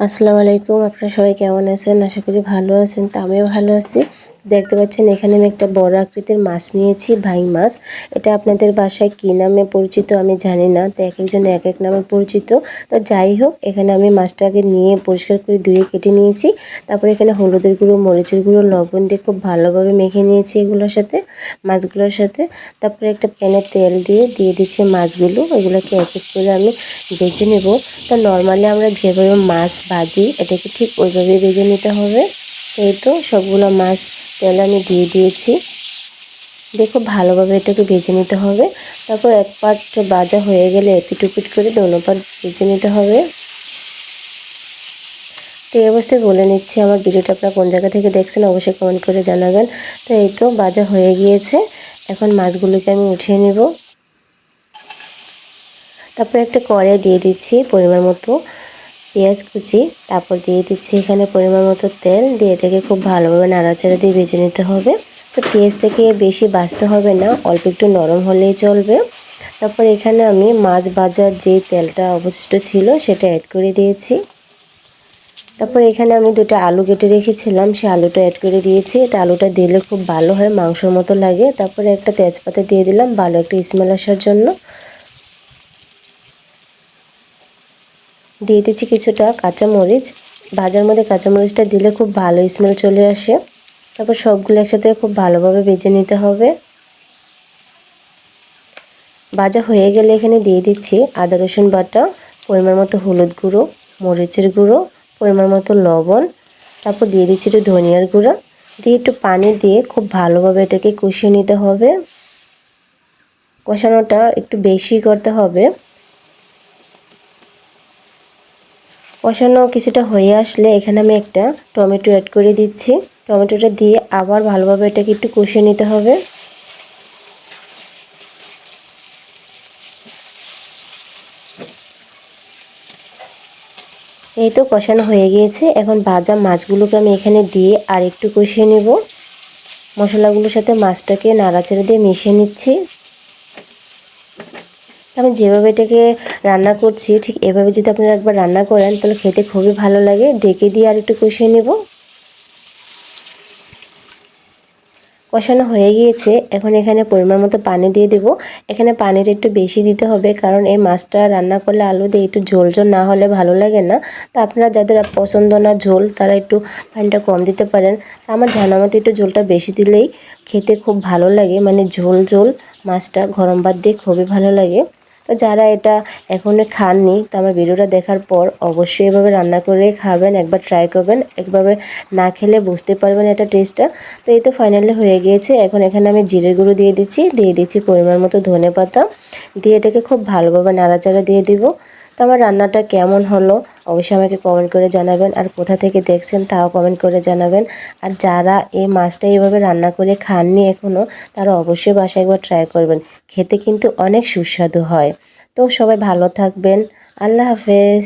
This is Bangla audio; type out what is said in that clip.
আসসালামু আলাইকুম আপনারা সবাই কেমন আছেন? আশা করি ভালো আছেন তো আমিও ভালো আছি। দেখতে পাচ্ছেন, এখানে আমি একটা বড় আকৃতির মাছ নিয়েছি, ভাই মাছ। এটা আপনাদের বাসায় কী নামে পরিচিত আমি জানি না, তো এক একজন এক এক নামে পরিচিত। তো যাই হোক, এখানে আমি মাছটাকে নিয়ে পরিষ্কার করে ধুয়ে কেটে নিয়েছি। তারপর এখানে হলুদের গুঁড়ো, মরিচের গুঁড়ো, লবণ দিয়ে খুব ভালোভাবে মেখে নিয়েছি এগুলোর সাথে, মাছগুলোর সাথে। তারপরে একটা প্যানে তেল দিয়ে দিয়ে দিচ্ছি মাছগুলো, এগুলোকে এক এক করে আমি বেছে নেব। তো নর্মালি আমরা যেভাবে মাছ ভাজি, এটাকে ঠিক ওইভাবে ভেজে নিতে হবে। এই তো সবগুলো মাছ তেল আমি দিয়ে দিয়েছি। দেখো ভালোভাবে এটাকে ভেজে নিতে হবে। তারপর এক পাট ভাজা হয়ে গেলে পিটুপিট করে দোনো পাট ভেজে নিতে হবে। তো এই অবস্থায় বলে নিচ্ছি, আমার ভিডিওটা আপনারা কোন জায়গা থেকে দেখছেন অবশ্যই কমেন্ট করে জানাবেন। তো এই তো বাজা হয়ে গিয়েছে। এখন মাছগুলোকে আমি উঠিয়ে নেব। তারপর একটা কড়াই দিয়ে দিচ্ছি পরিমাণ মতো। পেঁয়াজ কুচি, তারপর দিয়ে দিচ্ছি এখানে পরিমাণ মতো তেল, দিয়ে এটাকে খুব ভালোভাবে নাড়াচাড়া দিয়ে ভেজে নিতে হবে। তো পেঁয়াজটাকে বেশি বাঁচতে হবে না, অল্প একটু নরম হলেই চলবে। তারপর এখানে আমি মাছ ভাজার যে তেলটা অবশিষ্ট ছিল, সেটা অ্যাড করে দিয়েছি। তারপর এখানে আমি দুটো আলু কেটে রেখেছিলাম, সে আলুটা অ্যাড করে দিয়েছি। এটা আলুটা দিলে খুব ভালো হয়, মাংসর মতো লাগে। তারপরে একটা তেজপাতা দিয়ে দিলাম, ভালো একটা স্মেল আসার জন্য। দিয়ে দিচ্ছি কিছুটা কাঁচামরিচ। ভাজার মধ্যে কাঁচামরিচটা দিলে খুব ভালো স্মেল চলে আসে। তারপর সবগুলো একসাথে খুব ভালোভাবে বেজে নিতে হবে। ভাজা হয়ে গেলে এখানে দিয়ে দিচ্ছি আদা, রসুন বাটা, পরিমাণ মতো হলুদ গুঁড়ো, মরিচের গুঁড়ো, পরিমাণ মতো লবণ। তারপর দিয়ে দিচ্ছি একটু ধনিয়ার গুঁড়ো। দিয়ে একটু পানি দিয়ে খুব ভালোভাবে এটাকে কষিয়ে নিতে হবে। কষানোটা একটু বেশি করতে হবে। কষানো কিছুটা হয়ে আসলে এখানে আমি একটা টমেটো অ্যাড করে দিচ্ছি। টমেটোটা দিয়ে আবার ভালোভাবে এটাকে একটু কষিয়ে নিতে হবে। এই তো কষানো হয়ে গিয়েছে। এখন ভাজা মাছগুলোকে আমি এখানে দিয়ে আর একটু কষিয়ে নেব। মশলাগুলোর সাথে মাছটাকে নাড়াচাড়া দিয়ে মিশিয়ে নিচ্ছি। আমি যেভাবে এটাকে রান্না করছি, ঠিক এভাবে যদি আপনারা একবার রান্না করেন, তাহলে খেতে খুবই ভালো লাগে। ডেকে দিয়ে আর একটু কষিয়ে নেব। কষানো হয়ে গিয়েছে। এখন এখানে পরিমাণ মতো পানি দিয়ে দেব। এখানে পানিটা একটু বেশি দিতে হবে, কারণ এই মাছটা রান্না করলে আলু দিয়ে একটু ঝোল ঝোল না হলে ভালো লাগে না। তা আপনারা যাদের পছন্দ না ঝোল, তারা একটু পানিটা কম দিতে পারেন। তা আমার জানা মতো একটু ঝোলটা বেশি দিলেই খেতে খুব ভালো লাগে। মানে ঝোল ঝোল মাছটা গরম ভাত দিয়ে খুবই ভালো লাগে। তো যারা এটা এখনও খাননি, তো আমার ভিডিওটা দেখার পর অবশ্যই এভাবে রান্না করে খাবেন, একবার ট্রাই করবেন, একভাবে না খেলে বুঝতে পারবেন এটা টেস্টটা তো এই তো ফাইনালি হয়ে গিয়েছে, এখন এখানে আমি জিরে গুঁড়ো দিয়ে দিচ্ছি দিয়ে দিচ্ছি পরিমাণ মতো ধনে পাতা দিয়ে এটাকে খুব ভালোভাবে নাড়াচাড়া দিয়ে দিব। তো আমার রান্নাটা কেমন হলো অবশ্যই আমাকে কমেন্ট করে জানাবেন। আর কোথা থেকে দেখছেন তাও কমেন্ট করে জানাবেন। আর যারা এই মাছটা এইভাবে রান্না করে খাননি এখনও তারা অবশ্যই বাসায় একবার ট্রাই করবেন। খেতে কিন্তু অনেক সুস্বাদু হয়। তো সবাই ভালো থাকবেন। আল্লাহ হাফেজ।